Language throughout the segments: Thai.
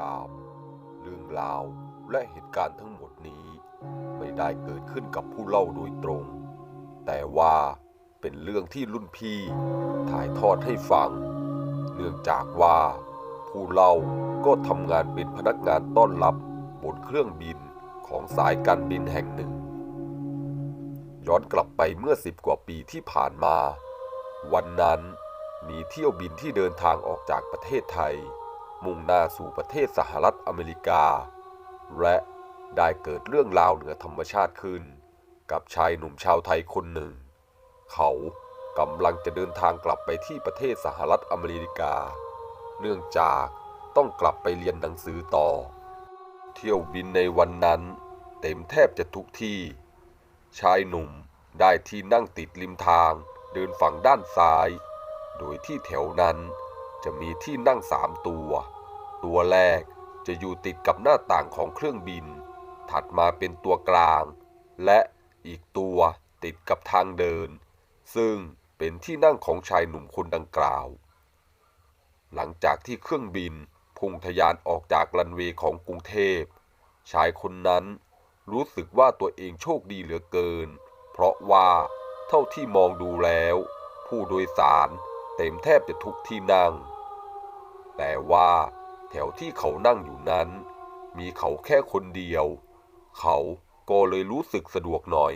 ยาม เรื่องราวและเหตุการณ์ทั้งหมดนี้ ไม่ได้เกิดขึ้นกับผู้เล่าโดยตรง แต่ว่าเป็นเรื่องที่รุ่นพี่ถ่ายทอดให้ฟัง เนื่องจากว่า ผู้เล่าก็ทำงานเป็นพนักงานต้อนรับบนเครื่องบินของสายการบินแห่งหนึ่ง ย้อนกลับไปเมื่อสิบกว่าปีที่ผ่านมา วันนั้นมีเที่ยวบินที่เดินทางออกจากประเทศไทย มุ่งหน้าสู่ประเทศสหรัฐอเมริกา และได้เกิดเรื่องราวเหนือธรรมชาติขึ้น กับชายหนุ่มชาวไทยคนหนึ่ง เขากำลังจะเดินทางกลับไปที่ประเทศสหรัฐอเมริกา เนื่องจากต้องกลับไปเรียนหนังสือต่อ เที่ยวบินในวันนั้นเต็มแทบจะทุกที่ ชายหนุ่มได้ที่นั่งติดริมทางเดินฝั่งด้านซ้าย โดยที่แถวนั้นจะมีที่นั่งสามตัว ตัวแรกจะอยู่ติดกับหน้าต่างของเครื่องบิน ถัดมาเป็นตัวกลาง และอีกตัวติดกับทางเดิน ซึ่งเป็นที่นั่งของชายหนุ่มคนดังกล่าว หลังจากที่เครื่องบินพุ่งทะยานออกจากรันเวย์ของกรุงเทพ ชายคนนั้นรู้สึกว่าตัวเองโชคดีเหลือเกิน เพราะว่าเท่าที่มองดูแล้ว ผู้โดยสารเต็มแทบจะทุกที่นั่ง แต่ว่า แถวที่เขานั่งอยู่นั้น มีเขาแค่คนเดียว เขาก็เลยรู้สึกสะดวกหน่อย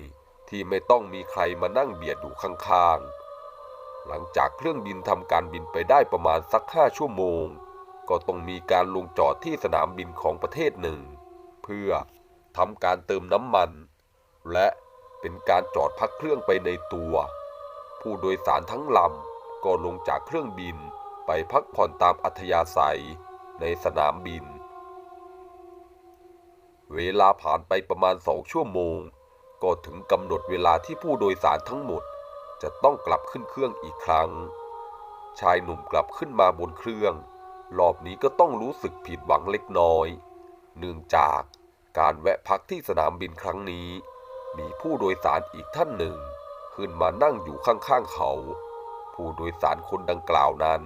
ที่ไม่ต้องมีใครมานั่งเบียดอยู่ข้างๆ หลังจากเครื่องบินทำการบินไปได้ประมาณสักห้าชั่วโมง ก็ต้องมีการลงจอดที่สนามบินของประเทศหนึ่ง เพื่อทำการเติมน้ำมัน และเป็นการจอดพักเครื่องไปในตัว ผู้โดยสารทั้งลำก็ลงจากเครื่องบินไปพักผ่อนตามอัธยาศัย ในสนามบิน เวลาผ่านไปประมาณสองชั่วโมง ก็ถึงกำหนดเวลาที่ผู้โดยสารทั้งหมด จะต้องกลับขึ้นเครื่องอีกครั้ง ชายหนุ่มกลับขึ้นมาบนเครื่อง รอบนี้ก็ต้องรู้สึกผิดหวังเล็กน้อย เนื่องจากการแวะพักที่สนามบินครั้งนี้ มีผู้โดยสารอีกท่านหนึ่ง ขึ้นมานั่งอยู่ข้างๆเขา ผู้โดยสารคนดังกล่าวนั้น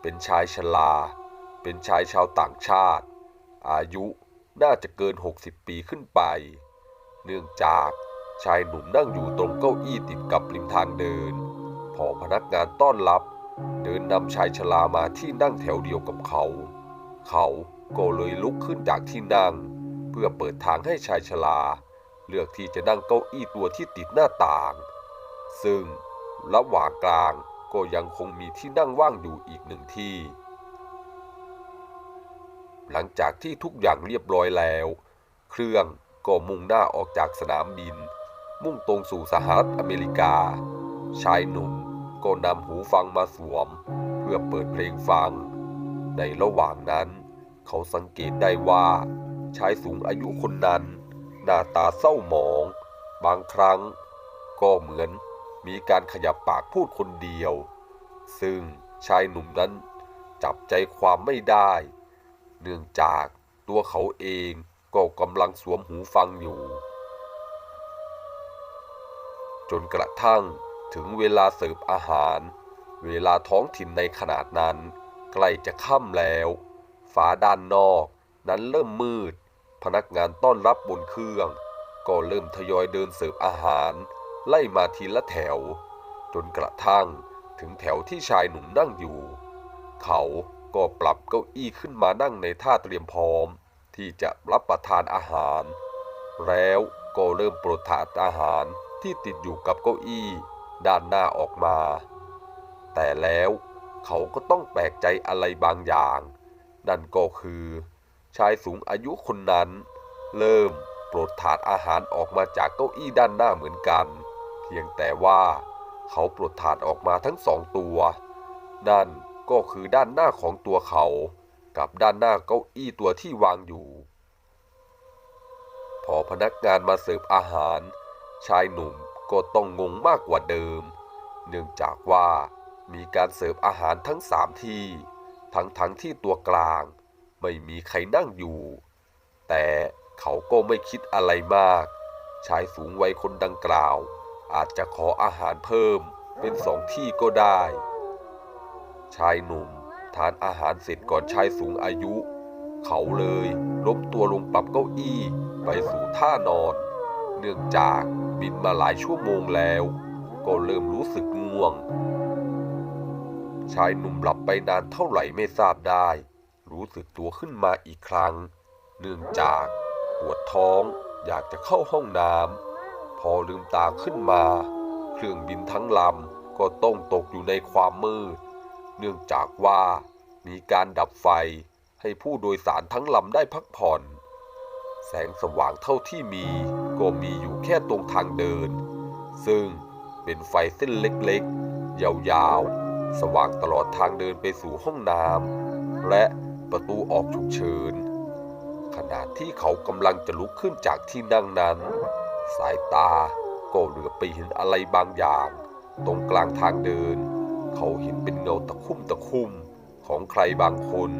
เป็นชายชรา เป็นชายชาวต่างชาติ อายุน่าจะเกิน 60 ปีขึ้นไป เนื่องจากชายหนุ่มนั่งอยู่ตรงเก้าอี้ติดกับริมทางเดิน พอพนักงานต้อนรับ เดินนำชายชรามาที่นั่งแถวเดียวกับเขา เขาก็เลยลุกขึ้นจากที่นั่ง เพื่อเปิดทางให้ชายชราเลือกที่จะนั่งเก้าอี้ตัวที่ติดหน้าต่าง ซึ่งระหว่างกลางก็ยังคงมีที่นั่งว่างอยู่อีกหนึ่งที่ หลังจากที่ทุกอย่างเรียบร้อยแล้ว เครื่องก็มุ่งหน้าออกจากสนามบิน มุ่งตรงสู่สหรัฐอเมริกา ชายหนุ่มก็นำหูฟังมาสวม เพื่อเปิดเพลงฟัง ในระหว่างนั้น เขาสังเกตได้ว่าชายสูงอายุคนนั้น หน้าตาเศร้าหมอง บางครั้ง ก็เหมือนมีการขยับปากพูดคนเดียว ซึ่งชายหนุ่มนั้นจับใจความไม่ได้ เนื่องจากตัวเขาเองก็กำลังสวมหูฟังอยู่ จนกระทั่งถึงเวลาเสิร์ฟอาหาร เวลาท้องถิ่นในขนาดนั้น ใกล้จะค่ำแล้ว ฟ้าด้านนอกนั้นเริ่มมืด พนักงานต้อนรับบนเครื่อง ก็เริ่มทยอยเดินเสิร์ฟอาหาร ไล่มาทีละแถว จนกระทั่งถึงแถวที่ชายหนุ่มนั่งอยู่ เขา ก็ปรับเก้าอี้ขึ้นมานั่งในท่าเตรียมพร้อม ที่จะรับประทานอาหาร แล้วก็เริ่มปลดถาดอาหารที่ติดอยู่กับเก้าอี้ด้านหน้าออกมา แต่แล้วเขาก็ต้องแปลกใจอะไรบางอย่าง นั่นก็คือ ชายสูงอายุคนนั้น เริ่มปลดถาดอาหารออกมาจากเก้าอี้ด้านหน้าเหมือนกัน เพียงแต่ว่าเขาปลดถาดออกมาทั้งสองตัว นั่น ก็คือด้านหน้าของตัวเขา กับด้านหน้าเก้าอี้ตัวที่วางอยู่ พอพนักงานมาเสิร์ฟอาหาร ชายหนุ่มก็ต้องงงมากกว่าเดิม เนื่องจากว่ามีการเสิร์ฟอาหารทั้งสามที่ ทั้งทั้งที่ตัวกลาง ไม่มีใครนั่งอยู่ แต่เขาก็ไม่คิดอะไรมาก ชายสูงวัยคนดังกล่าว อาจจะขออาหารเพิ่มเป็นสองที่ก็ได้ ชายหนุ่ม ทานอาหารเสร็จก่อนชายสูงอายุ เขาเลยล้มตัวลงปรับเก้าอี้ไปสู่ท่านอน เนื่องจากบินมาหลายชั่วโมงแล้ว ก็เริ่มรู้สึกง่วง ชายหนุ่มหลับไปนานเท่าไหร่ไม่ทราบได้ รู้สึกตัวขึ้นมาอีกครั้ง เนื่องจากปวดท้องอยากจะเข้าห้องน้ำพอลืมตาขึ้นมา เครื่องบินทั้งลำก็ต้องตกอยู่ในความมืด เนื่องจากว่ามีการดับไฟให้ผู้โดยสารทั้งลำได้พักผ่อน แสงสว่างเท่าที่มีก็มีอยู่แค่ตรงทางเดิน ซึ่งเป็นไฟเส้นเล็กๆ ยาวๆ สว่างตลอดทางเดินไปสู่ห้องน้ำและประตูออกฉุกเฉินขณะที่เขากำลังจะลุกขึ้นจากที่นั่งนั้น สายตาก็เหลือไปเห็นอะไรบางอย่าง ตรงกลางทางเดิน เขาเห็นเป็นเงาตะคุ่มตะคุ่มของใครบางคน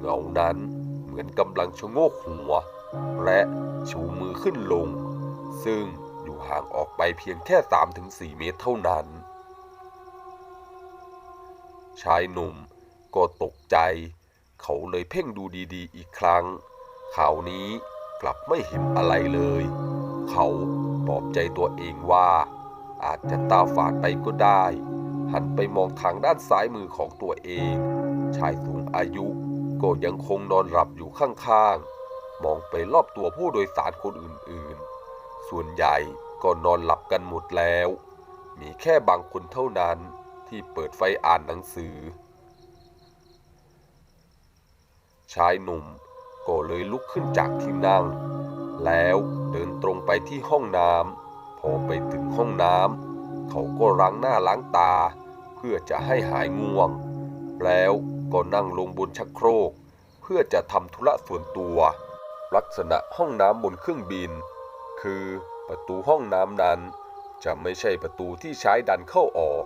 เงานั้นเหมือนกำลังชะโงกหัว และชูมือขึ้นลง ซึ่งอยู่ห่างออกไปเพียงแค่ 3-4 เมตรเท่านั้น ชายหนุ่มก็ตกใจ เขาเลยเพ่งดูดีๆ อีกครั้งคราวนี้กลับไม่เห็นอะไรเลย เขาปลอบใจตัวเองว่าอาจจะตาฝาดไปก็ได้ หันไปมองทางด้านซ้ายมือของตัวเอง ชายสูงอายุก็ยังคงนอนหลับอยู่ข้างๆ มองไปรอบตัวผู้โดยสารคนอื่นๆ ส่วนใหญ่ก็นอนหลับกันหมดแล้ว มีแค่บางคนเท่านั้นที่เปิดไฟอ่านหนังสือ ชายหนุ่มก็เลยลุกขึ้นจากที่นั่ง แล้วเดินตรงไปที่ห้องน้ำพอไปถึงห้องน้ำ เขาก็ล้างหน้าล้างตา เพื่อจะให้หายง่วง แล้วก็นั่งลงบนชักโครก เพื่อจะทำธุระส่วนตัว ลักษณะห้องน้ำบนเครื่องบิน คือประตูห้องน้ำนั้น จะไม่ใช่ประตูที่ใช้ดันเข้าออก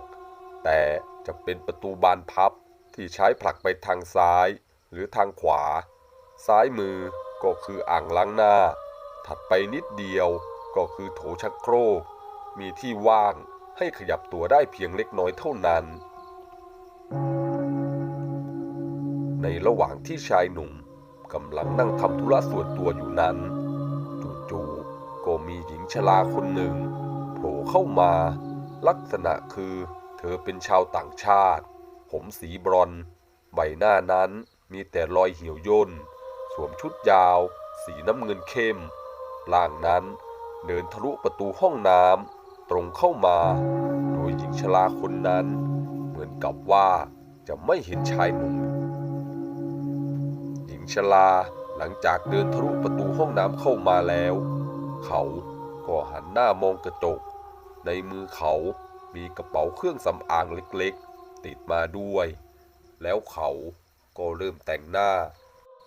แต่จะเป็นประตูบานพับที่ใช้ผลักไปทางซ้ายหรือทางขวา ซ้ายมือก็คืออ่างล้างหน้า ถัดไปนิดเดียวก็คือโถชักโครก มีที่ว่าง ให้ขยับตัวได้เพียงเล็กน้อยเท่านั้น ในระหว่างที่ชายหนุ่มกำลังนั่งทำธุระส่วนตัวอยู่นั้น จู่ๆก็มีหญิงชราคนหนึ่งโผล่เข้ามา ลักษณะคือเธอเป็นชาวต่างชาติ ผมสีบรอนใบหน้านั้นมีแต่รอยเหี่ยวย่น สวมชุดยาว สีน้ำเงินเข้ม ล่างนั้นเดินทะลุประตูห้องน้ำ ตรงเข้ามา โดยหญิงชราคนนั้น เหมือนกับว่าจะไม่เห็นชายหนุ่ม หญิงชราหลังจากเดินทะลุประตูห้องน้ำเข้ามาแล้ว เขาก็หันหน้ามองกระจก ในมือเขามีกระเป๋าเครื่องสำอางเล็กๆ ติดมาด้วย แล้วเขาก็เริ่มแต่งหน้า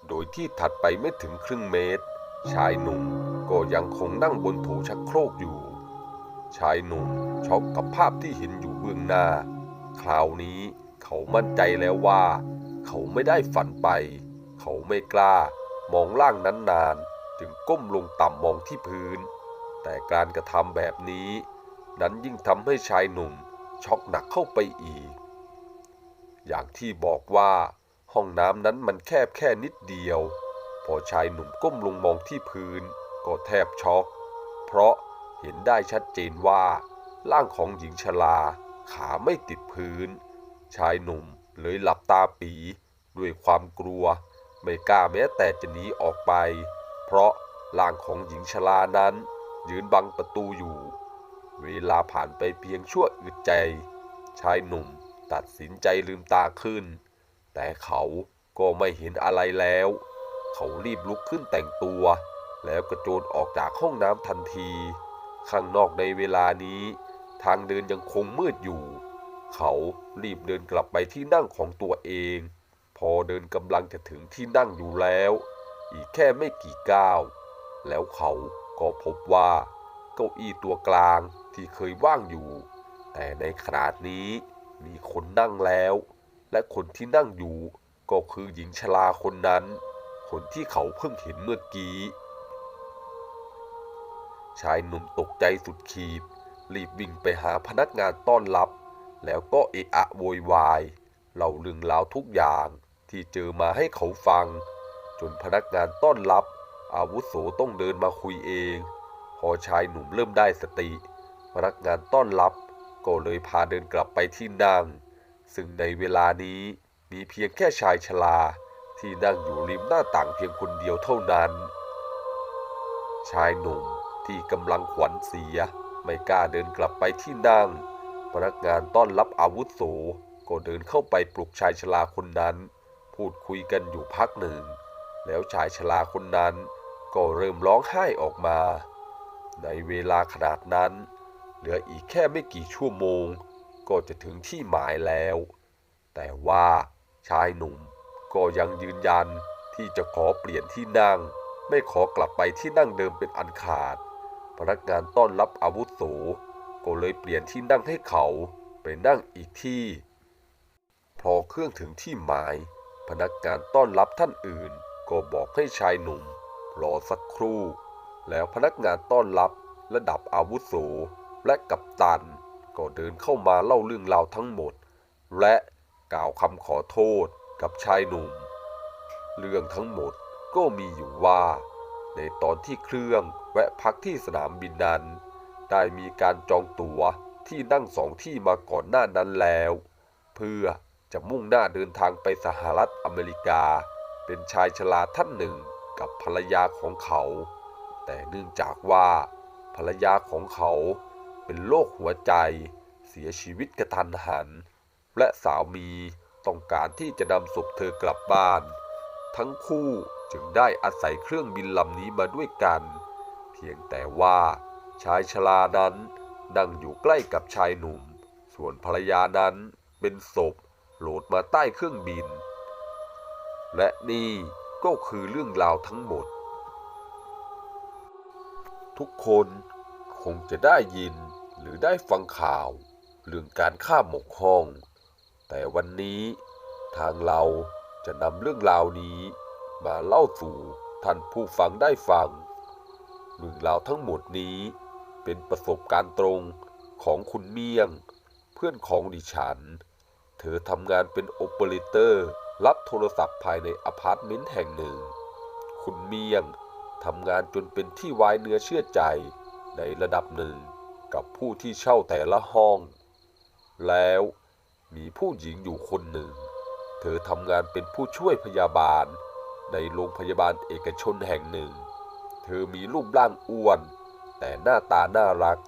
โดยที่ถัดไปไม่ถึงครึ่งเมตร ชายหนุ่มก็ยังคงนั่งบนโถชักโครกอยู่ ชายหนุ่มช็อกกับภาพที่เห็นอยู่เบื้องหน้า คราวนี้เขามั่นใจแล้วว่า เขาไม่ได้ฝันไป เขาไม่กล้ามองล่างนั้นนาน จึงก้มลงต่ำมองที่พื้น แต่การกระทำแบบนี้ นั้นยิ่งทำให้ชายหนุ่มช็อกหนักเข้าไปอีก อย่างที่บอกว่าห้องน้ำนั้นมันแคบแค่นิดเดียว พอชายหนุ่มก้มลงมองที่พื้น ก็แทบช็อก เพราะ เห็นได้ชัดเจนว่า ร่างของหญิงชราขาไม่ติดพื้น ชายหนุ่มเลยหลับตาปี ด้วยความกลัว ไม่กล้าแม้แต่จะหนีออกไป เพราะร่างของหญิงชรานั้น ยืนบังประตูอยู่ เวลาผ่านไปเพียงชั่วอึดใจ ชายหนุ่มตัดสินใจลืมตาขึ้น แต่เขาก็ไม่เห็นอะไรแล้ว เขารีบลุกขึ้นแต่งตัว แล้วกระโจนออกจากห้องน้ำทันที ข้างนอกในเวลานี้ ทางเดินยังคงมืดอยู่ เขารีบเดินกลับไปที่นั่งของตัวเอง พอเดินกำลังจะถึงที่นั่งอยู่แล้ว อีกแค่ไม่กี่ก้าว แล้วเขาก็พบว่าเก้าอี้ตัวกลางที่เคยว่างอยู่ แต่ในขณะนี้มีคนนั่งแล้ว และคนที่นั่งอยู่ก็คือหญิงชราคนนั้น คนที่เขาเพิ่งเห็นเมื่อกี้ ชายหนุ่มตกใจสุดขีด รีบวิ่งไปหาพนักงานต้อนรับ แล้วก็เอะอะโวยวายเล่าเรื่องราวทุกอย่างที่เจอมาให้เขาฟังจจนพนักงานต้อนรับ อาวุโสต้องเดินมาคุยเอง พอชายหนุ่มเริ่มได้สติ พนักงานต้อนรับ ก็เลยพาเดินกลับไปที่นั่ง ซึ่งในเวลานี้มีเพียงแค่ชายชราที่นั่งอยู่ริมหน้าต่างเพียงคนเดียวเท่านั้น ชายหนุ่ม ที่กำลังขวัญเสีย ไม่กล้าเดินกลับไปที่นั่ง พนักงานต้อนรับอาวุโสก็เดินเข้าไปปลุกชายชราคนนั้น พูดคุยกันอยู่พักหนึ่ง แล้วชายชราคนนั้นก็เริ่มร้องไห้ออกมา ในเวลาขนาดนั้น เหลืออีกแค่ไม่กี่ชั่วโมง ก็จะถึงที่หมายแล้ว แต่ว่าชายหนุ่มก็ยังยืนยันที่จะขอเปลี่ยนที่นั่ง ไม่ขอกลับไปที่นั่งเดิมเป็นอันขาด พนักงานต้อนรับอาวุโสก็เลยเปลี่ยนที่นั่งให้เขาไปนั่งอีกที่ พอเครื่องถึงที่หมาย พนักงานต้อนรับท่านอื่น ก็บอกให้ชายหนุ่ม รอสักครู่ แล้วพนักงานต้อนรับระดับอาวุโสและกัปตัน ก็เดินเข้ามาเล่าเรื่องราวทั้งหมด และกล่าวคำขอโทษกับชายหนุ่ม เรื่องทั้งหมดก็มีอยู่ว่า ในตอนที่เครื่องแวะพักที่สนามบินนั้น ได้มีการจองตั๋วที่นั่งสองที่มาก่อนหน้านั้นแล้ว เพื่อจะมุ่งหน้าเดินทางไปสหรัฐอเมริกา เป็นชายชราท่านหนึ่งกับภรรยาของเขา แต่เนื่องจากว่า ภรรยาของเขาเป็นโรคหัวใจ เสียชีวิตกระทันหัน และสามีต้องการที่จะนำศพเธอกลับบ้าน ทั้งคู่ จึงได้อาศัยเครื่องบินลำนี้มาด้วยกัน เพียงแต่ว่าชายชรานั้นนั่งอยู่ใกล้กับชายหนุ่ม ส่วนภรรยานั้นเป็นศพโหลดมาใต้เครื่องบิน และนี่ก็คือเรื่องราวทั้งหมด ทุกคนคงจะได้ยินหรือได้ฟังข่าว เรื่องการฆ่าหมกห้อง แต่วันนี้ทางเราจะนำเรื่องราวนี้ มาเล่าสู่ท่านผู้ฟังได้ฟังเรื่องราวทั้งหมดนี้เป็นประสบการณ์ตรงของคุณเมี่ยง เพื่อนของดิฉัน เธอทำงานเป็นโอเปอเรเตอร์ รับโทรศัพท์ภายในอพาร์ตเมนต์แห่งหนึ่ง คุณเมี่ยงทำงานจนเป็นที่ไว้เนื้อเชื่อใจในระดับหนึ่งกับผู้ที่เช่าแต่ละห้อง แล้วมีผู้หญิงอยู่คนหนึ่ง เธอทำงานเป็นผู้ช่วยพยาบาล ในโรงพยาบาลเอกชนแห่งหนึ่ง เธอมีรูปร่างอ้วน แต่หน้าตาน่ารัก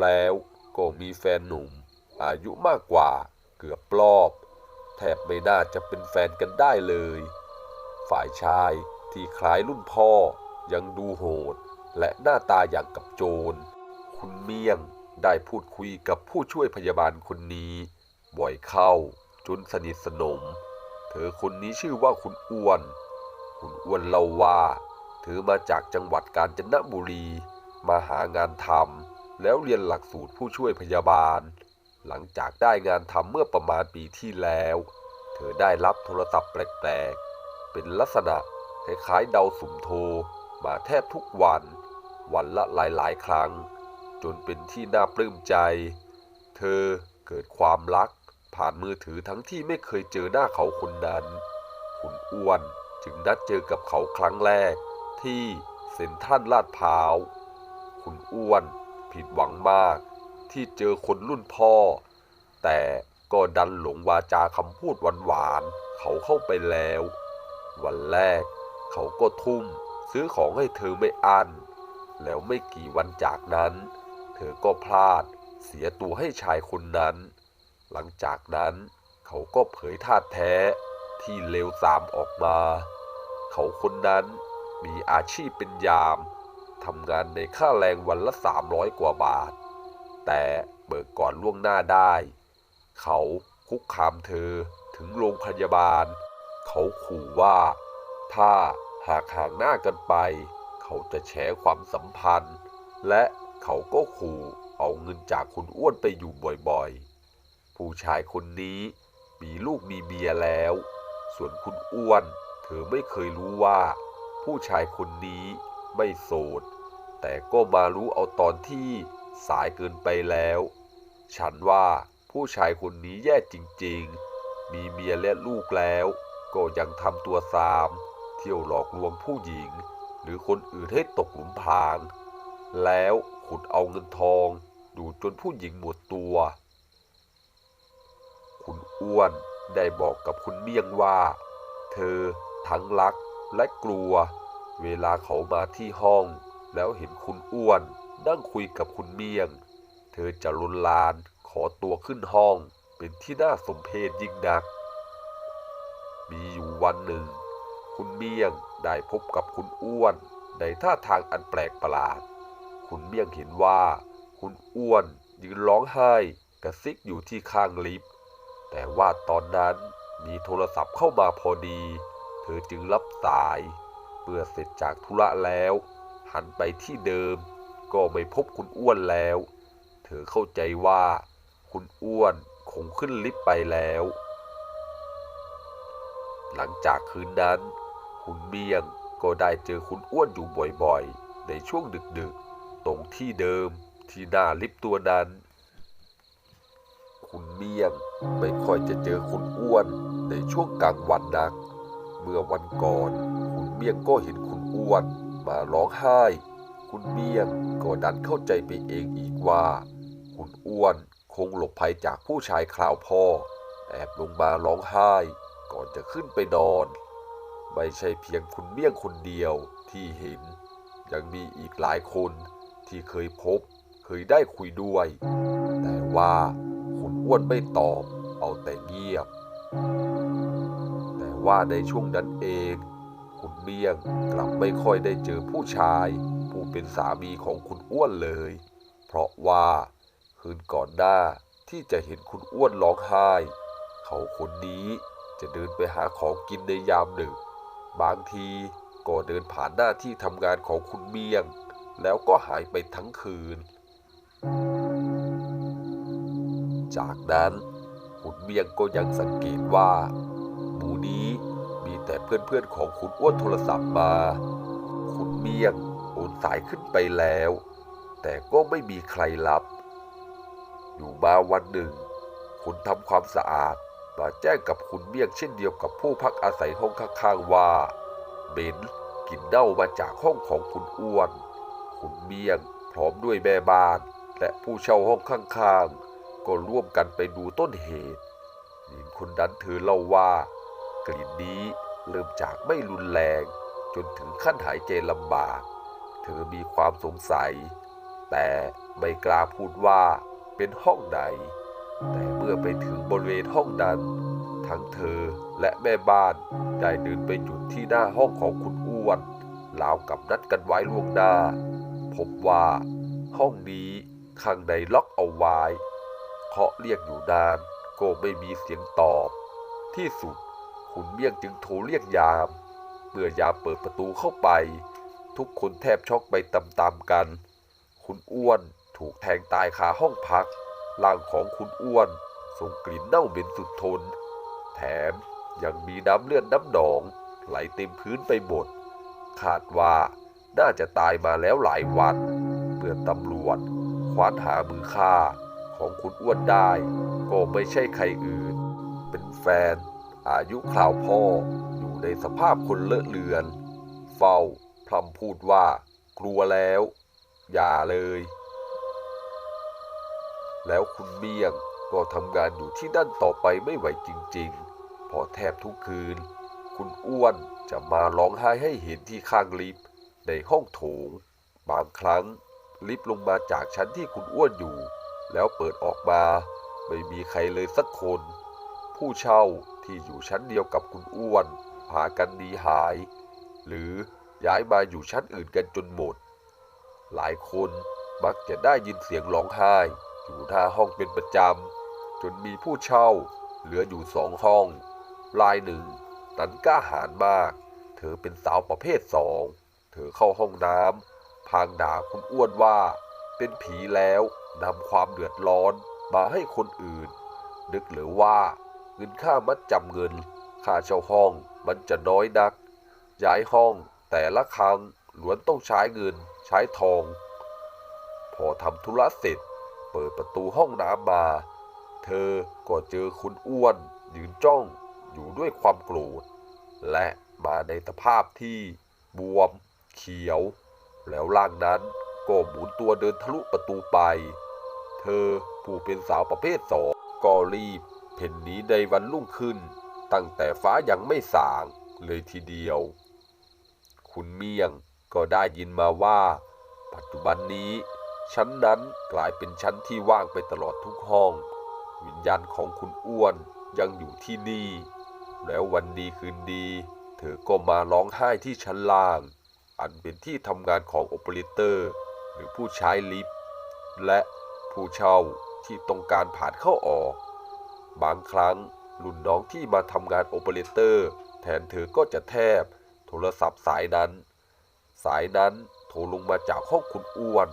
แล้วก็มีแฟนหนุ่ม อายุมากกว่าเกือบรอบ แทบไม่น่าจะเป็นแฟนกันได้เลย ฝ่ายชายที่คล้ายรุ่นพ่อยังดูโหด และหน้าตาอย่างกับโจร คุณเมี่ยงได้พูดคุยกับผู้ช่วยพยาบาลคนนี้ บ่อยเข้าจนสนิทสนม เธอคนนี้ชื่อว่าคุณอ้วน คุณอ้วนเล่าว่าเธอมาจากจังหวัดกาญจนบุรี มาหางานทำแล้วเรียนหลักสูตรผู้ช่วยพยาบาล หลังจากได้งานทำเมื่อประมาณปีที่แล้ว เธอได้รับโทรศัพท์แปลกๆ เป็นลักษณะคล้ายๆเดาสุ่มโทร มาแทบทุกวัน วันละหลายๆ ครั้ง จนเป็นที่น่าปลื้มใจ เธอเกิดความรัก ผ่านมือถือทั้งที่ไม่เคยเจอหน้าเขาคนนั้น คุณอ้วนึงนัดเจอกับเขาครั้งแรก ที่เซ็นทรัลลาดพร้าว คุณอ้วนผิดหวังมาก ที่เจอคนรุ่นพ่อ แต่ก็ดันหลงวาจาคำพูดหวานๆเขาเข้าไปแล้ว วันแรก เขาก็ทุ่ม ซื้อของให้เธอไม่อั้นแล้วไม่กี่วันจากนั้น เธอก็พลาดเสียตัวให้ชายคนนั้น หลังจากนั้นเขาก็เผยท่าแท้ที่เลวสามออกมา เขาคนนั้นมีอาชีพเป็นยามทำงานในค่าแรงวันละ 300 กว่าบาท แต่เบิกก่อนล่วงหน้าได้ เขาคุกคามเธอถึงโรงพยาบาล เขาขู่ว่า ถ้าหากห่างหน้ากันไป เขาจะแฉความสัมพันธ์ และเขาก็ขู่เอาเงินจากคุณอ้วนไปอยู่บ่อยๆ ผู้ชายคนนี้มีลูกมีเมียแล้ว ส่วนคุณอ้วน ธอไม่เคยรู้ว่า ผู้ชายคนนี้ไม่โสด แต่ก็มารู้เอาตอนที่สายเกินไปแล้ว ฉันว่าผู้ชายคนนี้แย่จริงๆ มีเมียและลูกแล้ว ก็ยังทำตัวซาม เที่ยวหลอกลวงผู้หญิง หรือคนอื่นให้ตกหลุมพราง แล้วขุดเอาเงินทอง ดูจนผู้หญิงหมดตัว คุณอ้วนได้บอกกับคุณเมี่ยงว่า เธอ ทั้งรักและกลัว เวลาเขามาที่ห้อง แล้วเห็นคุณอ้วนนั่งคุยกับคุณเมียง เธอจะลนลานขอตัวขึ้นห้อง เป็นที่น่าสมเพชยิ่งนัก มีอยู่วันหนึ่ง คุณเมี่ยงได้พบกับคุณอ้วนในท่าทางอันแปลกประหลาด คุณเมี่ยงเห็นว่า คุณอ้วนยืนร้องไห้กระซิกอยู่ที่ข้างลิฟต์แต่ว่าตอนนั้นมีโทรศัพท์เข้ามาพอดี อจึงรับสาย เมื่อเสร็จจากธุระแล้ว หันไปที่เดิม ก็ไม่พบคุณอ้วนแล้ว เธอเข้าใจว่า คุณอ้วนคงขึ้นลิฟต์ไปแล้ว หลังจากคืนนั้น คุณเมี่ยงก็ได้เจอคุณอ้วนอยู่บ่อยๆ ในช่วงดึกๆ ตรงที่เดิมที่หน้าลิฟต์ตัวนั้น คุณเมี่ยงไม่ค่อยจะเจอคุณอ้วนในช่วงกลางวันนัก เมื่อวันก่อน คุณเมียงก็เห็นคุณอ้วนมาร้องไห้ คุณเมียงก็ดันเข้าใจไปเองอีกว่า คุณอ้วนคงหลบภัยจากผู้ชายคราวพ่อ แอบลงมาร้องไห้ ก่อนจะขึ้นไปนอน ไม่ใช่เพียงคุณเมี่ยงคนเดียวที่เห็น ยังมีอีกหลายคนที่เคยพบ เคยได้คุยด้วย แต่ว่าคุณอ้วนไม่ตอบเอาแต่เงียบ ว่าในช่วงนั้นเอง คุณเมี่ยงกลับไม่ค่อยได้เจอผู้ชาย ผู้เป็นสามีของคุณอ้วนเลย เพราะว่าคืนก่อนหน้าที่จะเห็นคุณอ้วนร้องไห้ เขาคนนี้จะเดินไปหาของกินในยามดึก บางทีก็เดินผ่านหน้าที่ทำงานของคุณเมี่ยง แล้วก็หายไปทั้งคืน จากนั้นคุณเมี่ยงก็ยังสังเกตว่า มู่นี้ มีแต่เพื่อนๆของคุณอ้วนโทรศัพท์มา คุณเมียงโอนสายขึ้นไปแล้ว แต่ก็ไม่มีใครรับ อยู่มาวันหนึ่ง คุณทำความสะอาดมาแจ้งกับคุณเมียงเช่นเดียวกับผู้พักอาศัยห้องข้างๆว่าเบนกลินเน่ามาจากห้องของคุณอ้วน คุณเมียงพร้อมด้วยแม่บ้าน และผู้เช่าห้องข้างๆ ก็ร่วมกันไปดูต้นเหตุหญิงคนนั้นเธอเล่าว่า กลิ่นนี้เริ่มจากไม่รุนแรง จนถึงขั้นหายใจลำบาก เธอมีความสงสัย แต่ไม่กล้าพูดว่าเป็นห้องไหน แต่เมื่อไปถึงบริเวณห้องนั้น ทั้งเธอและแม่บ้านได้เดินไปจุดที่หน้าห้องของคุณอ้วนราวกับนัดกันไว้ล่วงหน้า พบว่าห้องนี้ข้างในล็อกเอาไว้เคาะเรียกอยู่นานก็ไม่มีเสียงตอบ ที่สุด คุณเมี่ยงจึงโทรเรียกยาม เมื่อยามเปิดประตูเข้าไป ทุกคนแทบช็อกไปตามๆกัน คุณอ้วนถูกแทงตายคาห้องพัก ร่างของคุณอ้วนส่งกลิ่นเน่าเหม็นสุดทน แถมยังมีน้ำเลือดน้ำหนอง ไหลเต็มพื้นไปหมด คาดว่าน่าจะตายมาแล้วหลายวันเมื่อตำรวจควานหามือฆ่าของคุณอ้วนได้ ก็ไม่ใช่ใครอื่น เป็นแฟน อายุคราวพ่ออยู่ในสภาพคนเลอะเลือน เฝ้าพร่ำพูดว่ากลัวแล้ว อย่าเลย แล้วคุณเมี่ยงก็ทำงานอยู่ที่นั่นต่อไปไม่ไหวจริงๆเพอแทบทุกคืน คุณอ้วนจะมาร้องไห้ให้เห็นที่ข้างลิฟต์ในห้องโถง บางครั้งลิฟต์ลงมาจากชั้นที่คุณอ้วนอยู่ แล้วเปิดออกมา ไม่มีใครเลยสักคน ผู้เช่า ที่อยู่ชั้นเดียวกับคุณอ้วนพากันหนีหาย หรือย้ายมาอยู่ชั้นอื่นกันจนหมด หลายคนมักจะได้ยินเสียงร้องไห้ อยู่หน้าห้องเป็นประจำ จนมีผู้เช่า เหลืออยู่สองห้อง รายหนึ่ง นั้นกล้าหาญมาก เธอเป็นสาวประเภทสอง เธอเข้าห้องน้ำพางด่าคุณอ้วนว่า เป็นผีแล้วนำความเดือดร้อนมาให้คนอื่น นึกหรือว่า เงินค่ามัดจำเงิน ค่าเช่าห้องมันจะน้อยนัก ย้ายห้องแต่ละครั้งล้วนต้องใช้เงินใช้ทอง พอทำธุระเสร็จ เปิดประตูห้องน้ำมา เธอก็เจอคุณอ้วน ยืนจ้องอยู่ด้วยความโกรธ และมาในสภาพที่บวม เขียว แล้วร่างนั้นก็หมุนตัวเดินทะลุประตูไป เธอผู้เป็นสาวประเภทสองก็รีบ เพ่นหนีในวันรุ่งขึ้น ตั้งแต่ฟ้ายังไม่สางเลยทีเดียว คุณเมี่ยงก็ได้ยินมาว่า ปัจจุบันนี้ ชั้นนั้นกลายเป็นชั้นที่ว่างไปตลอดทุกห้อง วิญญาณของคุณอ้วนยังอยู่ที่นี่ แล้ววันดีคืนดี เธอก็มาร้องไห้ที่ชั้นล่าง อันเป็นที่ทำงานของโอเปอเรเตอร์ หรือผู้ใช้ลิฟต์และผู้เช่าที่ต้องการผ่านเข้าออก บางครั้งรุ่นน้องที่มาทำงานโอเปอเรเตอร์แทนเธอก็จะแทบ โทรศัพท์สายนั้น สายนั้นโทรลงมาจากห้องคุณอ้วน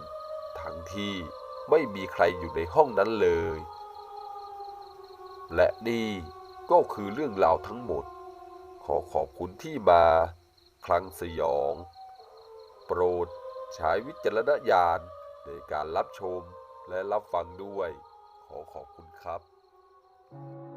ทั้งที่ไม่มีใครอยู่ในห้องนั้นเลย และนี่ก็คือเรื่องราวทั้งหมด ขอขอบคุณที่มาคลังสยอง โปรดใช้วิจารณญาณในการรับชมและรับฟังด้วย ขอขอบคุณครับ Thank you.